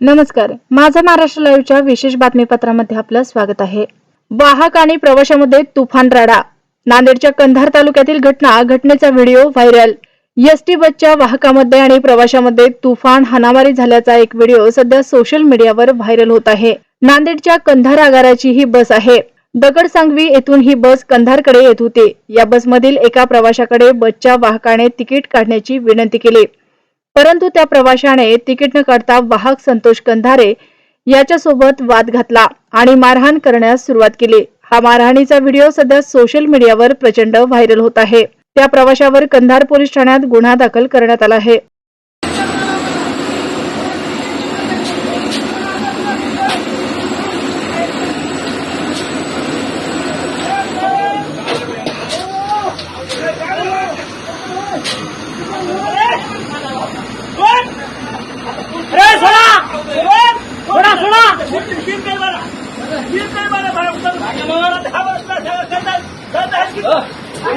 नमस्कार. माझा महाराष्ट्र लाईव्हच्या विशेष बातमीपत्रामध्ये आपलं स्वागत आहे. वाहक आणि प्रवाशामध्ये तुफान राडा. नांदेडच्या कंधार तालुक्यातील घटना घटनेचा व्हिडिओ व्हायरल. एसटी बसच्या वाहकामध्ये आणि प्रवाशामध्ये तुफान हानामारी झाल्याचा एक व्हिडिओ सध्या सोशल मीडियावर व्हायरल होत आहे. नांदेडच्या कंधार आगाराची ही बस आहे. दगड सांगवी येथून ही बस कंधारकडे येत होती. या बसमधील एका प्रवाशाकडे बसच्या वाहकाने तिकीट काढण्याची विनंती केली. परंतु त्या प्रवाशाने तिकीट न काढता वाहक संतोष कंधारे याच्यासोबत वाद घातला आणि मारहाण करण्यास सुरुवात केली. हा मारहाणीचा व्हिडिओ सध्या सोशल मीडियावर प्रचंड व्हायरल होत आहे. त्या प्रवाशावर कंधार पोलीस ठाण्यात गुन्हा दाखल करण्यात आला आहे.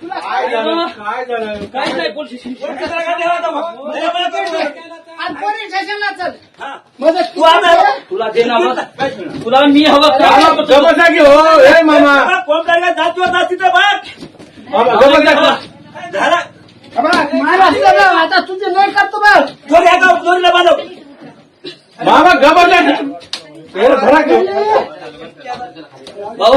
तिकीट दे पोलीस मला तिकीट दे पोलीस स्टेशन कोणी आदमी आहे मला अरे माहिती उभा करतो मला तिकीट दे मला जागे मावा मागे. जागे मावा मागे तू. मला तिकीट दे मला आधी जागे मावा. जागे मावा मागे. काय चाललंय? मला तिकीट दे भाऊ, थोडा आधी लक्ष द्यायला लागलं. काय चाललं? बोलतं नाही. काय झालं काय नाही पोलीस स्टेशन. काय देवा आता भाऊ? मला मला कळलं. आणि पोलीस स्टेशनला चल हा. माझं तू आता तुला दे ना मग. तुला मी हवं काय गमत की हो हे मामा बाबा, कोण काय काय जातीवर जाती तर बघ. मामा गमत काय झालं? महाराष्ट्राला आता तुझे नाही करतो बघ दोरी हाका, दोरीला बांधव. मामा गमत धरा की भाऊ.